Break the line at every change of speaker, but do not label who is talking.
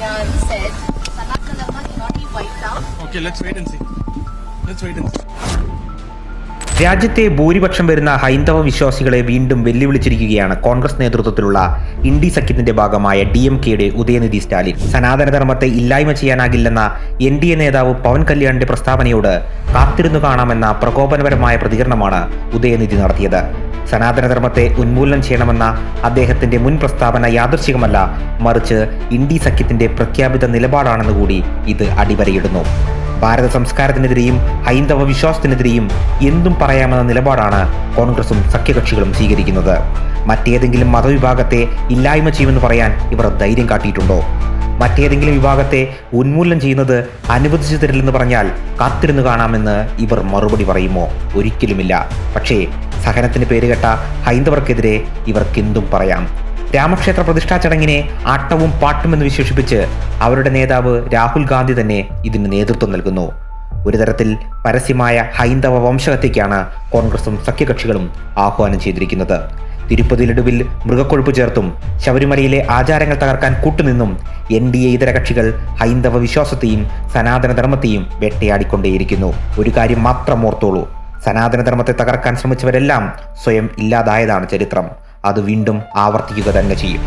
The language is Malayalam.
Said, wiped out.
Okay, let's wait and see. Let's wait and see.
രാജ്യത്തെ ഭൂരിപക്ഷം വരുന്ന ഹൈന്ദവ വിശ്വാസികളെ വീണ്ടും വെല്ലുവിളിച്ചിരിക്കുകയാണ് കോൺഗ്രസ് നേതൃത്വത്തിലുള്ള ഇൻഡി സഖ്യത്തിന്റെ ഭാഗമായ ഡി എം കെയുടെ ഉദയനിധി സ്റ്റാലിൻ. സനാതനധർമ്മത്തെ ഇല്ലായ്മ ചെയ്യാനാകില്ലെന്ന എൻ ഡി എ നേതാവ് പവൻ കല്യാണിന്റെ പ്രസ്താവനയോട് കാത്തിരുന്നു കാണാമെന്ന പ്രകോപനപരമായ പ്രതികരണമാണ് ഉദയനിധി നടത്തിയത്. സനാതനധർമ്മത്തെ ഉന്മൂലനം ചെയ്യണമെന്ന അദ്ദേഹത്തിന്റെ മുൻ പ്രസ്താവന യാദൃശികമല്ല മറിച്ച് ഇൻഡി സഖ്യത്തിന്റെ പ്രഖ്യാപിത നിലപാടാണെന്ന് കൂടി ഇത് അടിവരയിടുന്നു. ഭാരത സംസ്കാരത്തിനെതിരെയും ഹൈന്ദവ വിശ്വാസത്തിനെതിരെയും എന്തും പറയാമെന്ന നിലപാടാണ് കോൺഗ്രസും സഖ്യകക്ഷികളും സ്വീകരിക്കുന്നത്. മറ്റേതെങ്കിലും മതവിഭാഗത്തെ ഇല്ലായ്മ ചെയ്യുമെന്ന് പറയാൻ ഇവർ ധൈര്യം കാട്ടിയിട്ടുണ്ടോ? മറ്റേതെങ്കിലും വിഭാഗത്തെ ഉന്മൂലനം ചെയ്യുന്നത് അനുവദിച്ചു തരില്ലെന്ന് പറഞ്ഞാൽ കാത്തിരുന്നു കാണാമെന്ന് ഇവർ മറുപടി പറയുമോ? ഒരിക്കലുമില്ല. പക്ഷേ സഹനത്തിന് പേരുകെട്ട ഹൈന്ദവർക്കെതിരെ ഇവർക്കെന്തും പറയാം. രാമക്ഷേത്ര പ്രതിഷ്ഠാ ചടങ്ങിനെ ആട്ടവും പാട്ടുമെന്ന് വിശേഷിപ്പിച്ച് അവരുടെ നേതാവ് രാഹുൽ ഗാന്ധി തന്നെ ഇതിന് നേതൃത്വം നൽകുന്നു. ഒരു തരത്തിൽ പരസ്യമായ ഹൈന്ദവ വംശഹത്യക്കാണ് കോൺഗ്രസും സഖ്യകക്ഷികളും ആഹ്വാനം ചെയ്തിരിക്കുന്നത്. തിരുപ്പതിയിലൊടുവിൽ മൃഗക്കൊഴുപ്പ് ചേർത്തും ശബരിമലയിലെ ആചാരങ്ങൾ തകർക്കാൻ കൂട്ടുനിന്നും എൻ ഡി എ ഇതര കക്ഷികൾ ഹൈന്ദവ വിശ്വാസത്തെയും സനാതനധർമ്മത്തെയും വേട്ടയാടിക്കൊണ്ടേയിരിക്കുന്നു. ഒരു കാര്യം മാത്രം ഓർത്തോളൂ. സനാതനധർമ്മത്തെ തകർക്കാൻ ശ്രമിച്ചവരെല്ലാം സ്വയം ഇല്ലാതായതാണ് ചരിത്രം. അത് വീണ്ടും ആവർത്തിക്കുക തന്നെ ചെയ്യും.